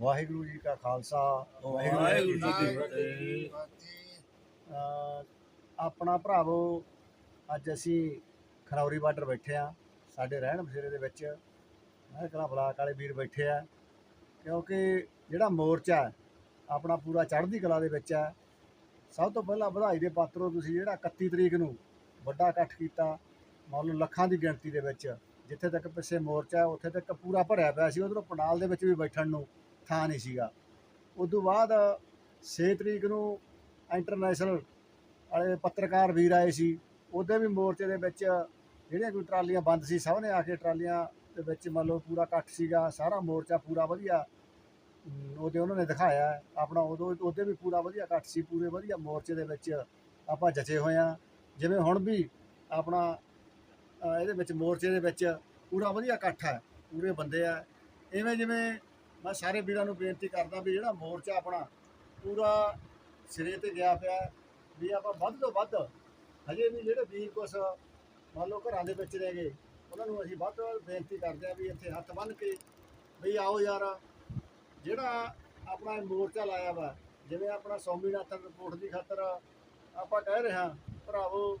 ਵਾਹਿਗੁਰੂ ਜੀ ਕਾ ਖਾਲਸਾ ਵਾਹਿਗੁਰੂ ਜੀ ਕੀ ਫਤਿਹ। ਅਹ ਆਪਣਾ ਭਰਾਵੋ ਅੱਜ ਅਸੀਂ ਖਨੌਰੀ ਬਾਰਡਰ ਬੈਠੇ ਆ ਸਾਡੇ ਰਹਿਣ ਬਸੇਰੇ ਦੇ ਵਿੱਚ। ਮੈਂ ਕਲਾ ਬਲਾਕ ਵਾਲੇ ਵੀਰ ਬੈਠੇ ਆ ਕਿਉਂਕਿ ਜਿਹੜਾ ਮੋਰਚਾ ਹੈ, ਆਪਣਾ ਪੂਰਾ ਚੜ੍ਹਦੀ ਕਲਾ ਦੇ ਵਿੱਚ ਹੈ। ਸਭ ਤੋਂ ਪਹਿਲਾਂ ਵਧਾਈ ਦੇ ਪਾਤਰੋ ਤੁਸੀਂ ਜਿਹੜਾ 31 ਤਰੀਕ ਨੂੰ ਵੱਡਾ ਇਕੱਠ ਕੀਤਾ ਮੰਨ ਲਓ ਲੱਖਾਂ ਦੀ ਗਿਣਤੀ ਦੇ ਵਿੱਚ ਜਿੱਥੇ ਤੱਕ ਪਿੱਛੇ ਮੋਰਚਾ ਹੈ, ਉੱਥੇ ਤੱਕ ਪੂਰਾ ਭਰਿਆ ਪਿਆ ਸੀ ਉਧਰੋਂ ਪੰਡਾਲ ਦੇ ਵਿੱਚ ਵੀ ਬੈਠਣ ਨੂੰ ਥਾਂ ਨਹੀਂ ਸੀਗਾ। ਉਸ ਤੋਂ ਬਾਅਦ 6 ਤਰੀਕ ਨੂੰ ਇੰਟਰਨੈਸ਼ਨਲ ਵਾਲੇ ਪੱਤਰਕਾਰ ਵੀਰ ਆਏ ਸੀ। ਉਹਦੇ ਵੀ ਮੋਰਚੇ ਦੇ ਵਿੱਚ ਜਿਹੜੀਆਂ ਕੋਈ ਟਰਾਲੀਆਂ ਬੰਦ ਸੀ ਸਭ ਨੇ ਆ ਕੇ ਟਰਾਲੀਆਂ ਦੇ ਵਿੱਚ ਮੰਨ ਲਓ ਪੂਰਾ ਇਕੱਠ ਸੀਗਾ, ਸਾਰਾ ਮੋਰਚਾ ਪੂਰਾ ਵਧੀਆ ਉਹਦੇ ਉਹਨਾਂ ਨੇ ਦਿਖਾਇਆ। ਆਪਣਾ ਉਦੋਂ ਉਹਦੇ ਵੀ ਪੂਰਾ ਵਧੀਆ ਇਕੱਠ ਸੀ, ਪੂਰੇ ਵਧੀਆ ਮੋਰਚੇ ਦੇ ਵਿੱਚ ਆਪਾਂ ਜਚੇ ਹੋਏ ਆ ਜਿਵੇਂ ਹੁਣ ਵੀ ਆਪਣਾ ਇਹਦੇ ਵਿੱਚ ਮੋਰਚੇ ਦੇ ਵਿੱਚ ਪੂਰਾ ਵਧੀਆ ਇਕੱਠ ਹੈ, ਪੂਰੇ ਬੰਦੇ ਆ। ਇਵੇਂ ਜਿਵੇਂ ਮੈਂ ਸਾਰੇ ਵੀਰਾਂ ਨੂੰ ਬੇਨਤੀ ਕਰਦਾ ਵੀ ਜਿਹੜਾ ਮੋਰਚਾ ਆਪਣਾ ਪੂਰਾ ਸਿਰੇ ਤੇ ਗਿਆ ਪਿਆ ਵੀ ਆਪਾਂ ਵੱਧ ਤੋਂ ਵੱਧ ਹਜੇ ਵੀ ਜਿਹੜੇ ਵੀਰ ਕੁਛ ਮੰਨ ਲਓ ਘਰਾਂ ਦੇ ਵਿੱਚ ਰਹਿ ਗਏ, ਉਹਨਾਂ ਨੂੰ ਅਸੀਂ ਵੱਧ ਤੋਂ ਵੱਧ ਬੇਨਤੀ ਕਰਦੇ ਆ ਵੀ ਇੱਥੇ ਹੱਥ ਬੰਨ੍ਹ ਕੇ ਵੀ ਆਓ ਯਾਰ। ਜਿਹੜਾ ਆਪਣਾ ਇਹ ਮੋਰਚਾ ਲਾਇਆ ਵਾ, ਜਿਵੇਂ ਆਪਣਾ ਸੌਮੀਨਾਥਨ ਰਿਪੋਰਟ ਦੀ ਖਾਤਰ ਆਪਾਂ ਕਹਿ ਰਹੇ ਹਾਂ, ਭਰਾਵੋ,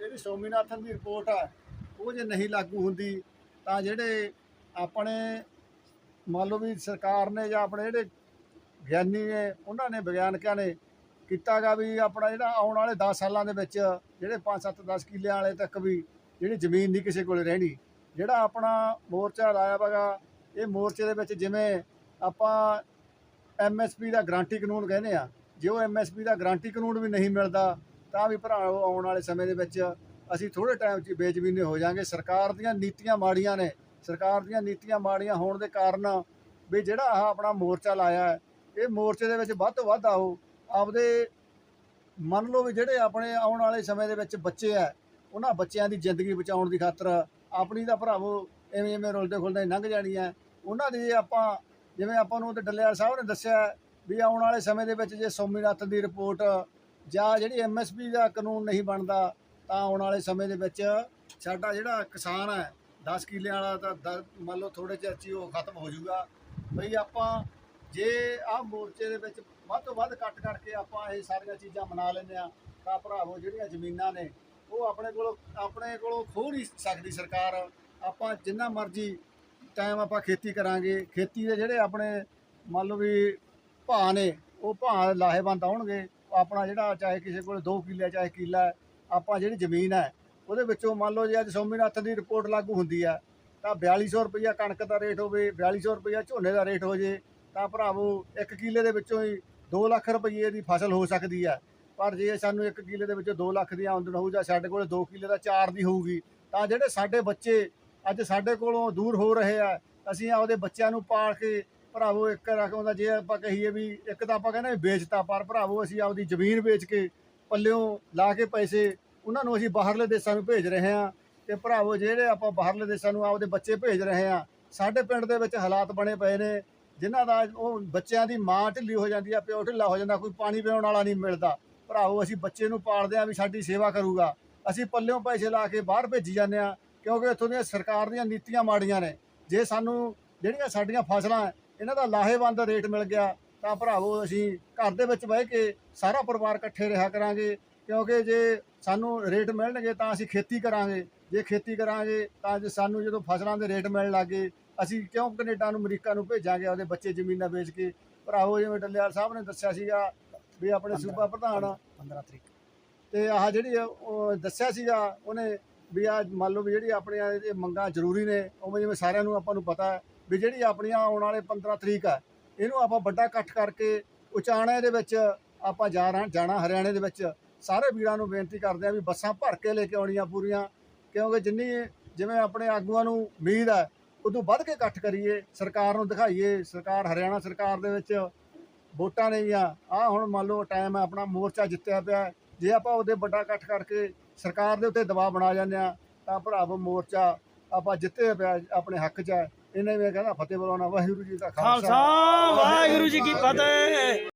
ਜਿਹੜੀ ਸੌਮੀਨਾਥਨ ਦੀ ਰਿਪੋਰਟ ਆ, ਉਹ ਜੇ ਨਹੀਂ ਲਾਗੂ ਹੁੰਦੀ ਤਾਂ ਜਿਹੜੇ ਆਪਣੇ ਮੰਨ ਲਓ ਵੀ ਸਰਕਾਰ ਨੇ ਜਾਂ ਆਪਣੇ ਜਿਹੜੇ ਗਿਆਨੀ ਨੇ, ਉਹਨਾਂ ਨੇ ਵਿਗਿਆਨਕਾਂ ਨੇ ਕੀਤਾਗਾ ਵੀ ਆਪਣਾ ਜਿਹੜਾ ਆਉਣ ਵਾਲੇ 10 ਸਾਲਾਂ ਦੇ ਵਿੱਚ ਜਿਹੜੇ 5 7 10 ਕਿੱਲਿਆਂ ਵਾਲੇ ਤੱਕ ਵੀ ਜਿਹੜੀ ਜ਼ਮੀਨ ਨਹੀਂ ਕਿਸੇ ਕੋਲੇ ਰਹਿਣੀ, ਜਿਹੜਾ ਆਪਣਾ ਮੋਰਚਾ ਲਾਇਆ ਵਗਾ ਇਹ ਮੋਰਚੇ ਦੇ ਵਿੱਚ ਜਿਵੇਂ ਆਪਾਂ ਐਮਐਸਪੀ ਦਾ ਗਾਰੰਟੀ ਕਾਨੂੰਨ ਕਹਿੰਦੇ ਆ, ਜੇ ਉਹ ਐਮਐਸਪੀ ਦਾ ਗਾਰੰਟੀ ਕਾਨੂੰਨ ਵੀ ਨਹੀਂ ਮਿਲਦਾ, ਤਾਂ ਵੀ ਭਰਾਵੋ ਆਉਣ ਵਾਲੇ ਸਮੇਂ ਦੇ ਵਿੱਚ ਅਸੀਂ ਥੋੜੇ ਟਾਈਮ 'ਚ ਬੇਜ਼ਮੀਨੇ ਹੋ ਜਾਾਂਗੇ। ਸਰਕਾਰ ਦੀਆਂ ਨੀਤੀਆਂ ਮਾੜੀਆਂ ਨੇ ਸਰਕਾਰ ਦੀਆਂ ਨੀਤੀਆਂ ਮਾੜੀਆਂ ਹੋਣ ਦੇ ਕਾਰਨ ਵੀ ਜਿਹੜਾ ਆਹ ਆਪਣਾ ਮੋਰਚਾ ਲਾਇਆ ਹੈ, ਇਹ ਮੋਰਚੇ ਦੇ ਵਿੱਚ ਵੱਧ ਤੋਂ ਵੱਧ ਆਓ। ਆਪਦੇ ਮੰਨ ਲਓ ਵੀ ਜਿਹੜੇ ਆਪਣੇ ਆਉਣ ਵਾਲੇ ਸਮੇਂ ਦੇ ਵਿੱਚ ਬੱਚੇ ਆ ਉਹਨਾਂ ਬੱਚਿਆਂ ਦੀ ਜ਼ਿੰਦਗੀ ਬਚਾਉਣ ਦੀ ਖਾਤਰ ਆਪਣੀ ਦਾ ਭਰਾਵੋ ਐਵੇਂ ਐਵੇਂ ਰੁਲਦੇ ਖੁਲਦੇ ਲੰਘ ਜਾਣੀ ਹੈ। ਉਹਨਾਂ ਦੀ ਆਪਾਂ ਜਿਵੇਂ ਆਪਾਂ ਨੂੰ ਤੇ ਡੱਲੇਵਾਲ ਸਾਹਿਬ ਨੇ ਦੱਸਿਆ ਵੀ ਆਉਣ ਵਾਲੇ ਸਮੇਂ ਦੇ ਵਿੱਚ ਜੇ ਸੋਮੀਨਾਥਨ ਦੀ ਰਿਪੋਰਟ ਜਾਂ ਜਿਹੜੀ ਐਮਐਸਪੀ ਦਾ ਕਾਨੂੰਨ ਨਹੀਂ ਬਣਦਾ, ਤਾਂ ਆਉਣ ਵਾਲੇ ਸਮੇਂ ਦੇ ਵਿੱਚ ਸਾਡਾ ਜਿਹੜਾ ਕਿਸਾਨ ਹੈ 10 ਕਿੱਲਿਆਂ ਵਾਲਾ ਤਾਂ ਦ- ਮੰਨ ਲਓ ਥੋੜੇ ਚਿਰ 'ਚ ਹੀ ਉਹ ਖਤਮ ਹੋ ਜਾਊਗਾ। ਬਈ ਆਪਾਂ ਜੇ ਆਹ ਮੋਰਚੇ ਦੇ ਵਿੱਚ ਵੱਧ ਤੋਂ ਵੱਧ ਕੱਟ ਕਰਕੇ ਆਪਾਂ ਇਹ ਸਾਰੀਆਂ ਚੀਜ਼ਾਂ ਮਨਾ ਲੈਂਦੇ ਆ ਤਾਂ ਭਰਾਵੋ ਜਿਹੜੀਆਂ ਜ਼ਮੀਨਾਂ ਨੇ ਉਹ ਆਪਣੇ ਕੋਲੋਂ ਆਪਣੇ ਕੋਲੋਂ ਖੋਹ ਨਹੀਂ ਸਕਦੀ ਸਰਕਾਰ। ਆਪਾਂ ਜਿੰਨਾ ਮਰਜ਼ੀ ਟਾਈਮ ਆਪਾਂ ਖੇਤੀ ਕਰਾਂਗੇ। ਖੇਤੀ ਦੇ ਜਿਹੜੇ ਆਪਣੇ ਮੰਨ ਲਓ ਵੀ ਭਾਅ ਨੇ ਉਹ ਭਾਅ ਲਾਹੇਵੰਦ ਆਉਣਗੇ। ਆਪਣਾ ਜਿਹੜਾ ਚਾਹੇ ਕਿਸੇ ਕੋਲ 2 ਕਿੱਲੇ ਚਾਹੇ ਕਿੱਲਾ ਹੈ, ਆਪਾਂ ਜਿਹੜੀ ਜ਼ਮੀਨ ਹੈ ਉਹਦੇ ਵਿੱਚੋਂ ਮੰਨ ਲਓ ਜੇ ਅੱਜ ਸੋਮੀਨਾਥਨ ਦੀ ਰਿਪੋਰਟ ਲਾਗੂ ਹੁੰਦੀ ਆ, ਤਾਂ 4200 ਰੁਪਈਆ ਕਣਕ ਦਾ ਰੇਟ ਹੋਵੇ 4200 ਰੁਪਈਆ ਝੋਨੇ ਦਾ ਰੇਟ ਹੋ ਜੇ, ਤਾਂ ਭਰਾਵੋ ਇੱਕ ਕਿੱਲੇ ਦੇ ਵਿੱਚੋਂ ਹੀ 2 ਲੱਖ ਰੁਪਈਏ ਦੀ ਫਸਲ ਹੋ ਸਕਦੀ ਹੈ ਪਰ ਜੇ ਸਾਨੂੰ ਇੱਕ ਕਿੱਲੇ ਦੇ ਵਿੱਚੋਂ 2 ਲੱਖ ਦੀ ਆਮਦਨ ਹੋਊ ਜਾਂ ਸਾਡੇ ਕੋਲ 2 ਕਿੱਲੇ ਦਾ 4 ਦੀ ਹੋਊਗੀ, ਤਾਂ ਜਿਹੜੇ ਸਾਡੇ ਬੱਚੇ ਅੱਜ ਸਾਡੇ ਕੋਲੋਂ ਦੂਰ ਹੋ ਰਹੇ ਆ, ਅਸੀਂ ਆਪਦੇ ਬੱਚਿਆਂ ਨੂੰ ਪਾਲ ਕੇ ਭਰਾਵੋ ਇੱਕ ਰਕਮ ਦਾ ਜੇ ਆਪਾਂ ਕਹੀਏ ਵੀ ਇੱਕ ਤਾਂ ਆਪਾਂ ਕਹਿੰਦੇ ਵੇਚਤਾ, ਪਰ ਭਰਾਵੋ ਅਸੀਂ ਆਪਦੀ ਜ਼ਮੀਨ ਵੇਚ ਕੇ ਪੱਲਿਓਂ ਲਾ ਕੇ ਪੈਸੇ ਉਹਨਾਂ ਨੂੰ ਅਸੀਂ ਬਾਹਰਲੇ ਦੇਸ਼ਾਂ ਨੂੰ ਭੇਜ ਰਹੇ ਹਾਂ ਤੇ ਭਰਾਵੋ, ਜਿਹੜੇ ਆਪਾਂ ਬਾਹਰਲੇ ਦੇਸ਼ਾਂ ਨੂੰ ਆਪਦੇ ਬੱਚੇ ਭੇਜ ਰਹੇ ਹਾਂ, ਸਾਡੇ ਪਿੰਡ ਦੇ ਵਿੱਚ ਹਾਲਾਤ ਬਣੇ ਪਏ ਨੇ, ਜਿਨ੍ਹਾਂ ਦਾ ਉਹ ਬੱਚਿਆਂ ਦੀ ਮਾਂ ਢਿੱਲੀ ਹੋ ਜਾਂਦੀ ਆ, ਪਿਓ ਢਿੱਲਾ ਹੋ ਜਾਂਦਾ, ਕੋਈ ਪਾਣੀ ਪਿਆਉਣ ਵਾਲਾ ਨਹੀਂ ਮਿਲਦਾ। ਭਰਾਵੋ, ਅਸੀਂ ਬੱਚੇ ਨੂੰ ਪਾਲਦੇ ਆ ਵੀ ਸਾਡੀ ਸੇਵਾ ਕਰੂਗਾ। ਅਸੀਂ ਪੱਲਿਓਂ ਪੈਸੇ ਲਾ ਕੇ ਬਾਹਰ ਭੇਜੀ ਜਾਂਦੇ ਆ ਕਿਉਂਕਿ ਇੱਥੋਂ ਦੀਆਂ ਸਰਕਾਰ ਦੀਆਂ ਨੀਤੀਆਂ ਮਾੜੀਆਂ ਨੇ। ਜੇ ਸਾਨੂੰ ਜਿਹੜੀਆਂ ਸਾਡੀਆਂ ਫਸਲਾਂ, ਇਹਨਾਂ ਦਾ ਲਾਹੇਵੰਦ ਰੇਟ ਮਿਲ ਗਿਆ, ਤਾਂ ਭਰਾਵੋ, ਅਸੀਂ ਘਰ ਦੇ ਵਿੱਚ ਬਹਿ ਕੇ ਸਾਰਾ ਪਰਿਵਾਰ ਇਕੱਠੇ ਰਿਹਾ ਕਰਾਂਗੇ, ਕਿਉਂਕਿ ਜੇ ਸਾਨੂੰ ਰੇਟ ਮਿਲਣਗੇ ਤਾਂ ਅਸੀਂ ਖੇਤੀ ਕਰਾਂਗੇ। ਜੇ ਖੇਤੀ ਕਰਾਂਗੇ ਤਾਂ ਜੇ ਸਾਨੂੰ ਜਦੋਂ ਫਸਲਾਂ ਦੇ ਰੇਟ ਮਿਲਣ ਲੱਗੇ ਅਸੀਂ ਕਿਉਂ ਕੈਨੇਡਾ ਨੂੰ ਅਮਰੀਕਾ ਨੂੰ ਭੇਜਾਂਗੇ ਉਹਦੇ ਬੱਚੇ ਜ਼ਮੀਨਾਂ ਵੇਚ ਕੇ? ਭਰਾਵੋ ਜਿਵੇਂ ਡੱਲੇਵਾਲ ਸਾਹਿਬ ਨੇ ਦੱਸਿਆ ਸੀਗਾ ਵੀ ਆਪਣੇ ਸੂਬਾ ਪ੍ਰਧਾਨ 15 ਤਰੀਕ। ਤੇ ਆਹ ਜਿਹੜੀ ਦੱਸਿਆ ਸੀਗਾ ਉਹਨੇ ਵੀ ਆ ਮੰਨ ਲਓ ਵੀ ਜਿਹੜੀ ਆਪਣੀਆਂ ਇਹ ਮੰਗਾਂ ਜ਼ਰੂਰੀ ਨੇ ਉਵੇਂ ਜਿਵੇਂ ਸਾਰਿਆਂ ਨੂੰ ਆਪਾਂ ਨੂੰ ਪਤਾ ਵੀ ਜਿਹੜੀ ਆਪਣੀਆਂ ਆਉਣ ਵਾਲੇ 15 ਤਰੀਕ ਆ ਇਹਨੂੰ ਆਪਾਂ ਵੱਡਾ ਇਕੱਠ ਕਰਕੇ ਉਚਾਣੇ ਦੇ ਵਿੱਚ ਆਪਾਂ ਜਾ ਰਹੇ ਜਾਣਾ ਹਰਿਆਣੇ ਦੇ ਵਿੱਚ। ਸਾਰੇ ਵੀਰਾਂ ਨੂੰ ਬੇਨਤੀ ਕਰਦੇ ਆ ਵੀ ਬੱਸਾਂ ਭਰ ਕੇ ਲੈ ਕੇ ਆਉਣੀਆਂ ਪੂਰੀਆਂ, ਕਿਉਂਕਿ ਜਿੰਨੀ ਜਿਵੇਂ ਆਪਣੇ ਆਗੂਆਂ ਨੂੰ ਉਮੀਦ ਹੈ, ਉਦੋਂ ਵੱਧ ਕੇ ਇਕੱਠ ਕਰੀਏ, ਸਰਕਾਰ ਨੂੰ ਦਿਖਾਈਏ, ਸਰਕਾਰ ਹਰਿਆਣਾ ਸਰਕਾਰ ਦੇ ਵਿੱਚ ਵੋਟਾਂ ਨਹੀਂ ਆ ਆ ਹੁਣ ਮੰਨ ਲਓ ਟਾਈਮ ਹੈ, ਆਪਣਾ ਮੋਰਚਾ ਜਿੱਤਿਆ ਪਿਆ ਜੇ ਆਪਾਂ ਉਹਦੇ ਵੱਡਾ ਇਕੱਠ ਕਰਕੇ ਸਰਕਾਰ ਦੇ ਉੱਤੇ ਦਬਾਅ ਬਣਾ ਜਾਂਦੇ ਆ ਤਾਂ ਭਰਾਵੋ ਮੋਰਚਾ ਆਪਾਂ ਜਿੱਤੇ ਪਿਆ ਆਪਣੇ ਹੱਕ 'ਚ ਹੈ। ਇਹਨੇ ਵੀ ਕਹਿੰਦਾ, ਫਤਿਹ ਬੁਲਾਉਣਾ, ਵਾਹਿਗੁਰੂ ਜੀ ਦਾ ਖਾਲਸਾ। ਖਾਲਸਾ, ਵਾਹਿਗੁਰੂ ਜੀ ਕੀ ਫਤਿਹ।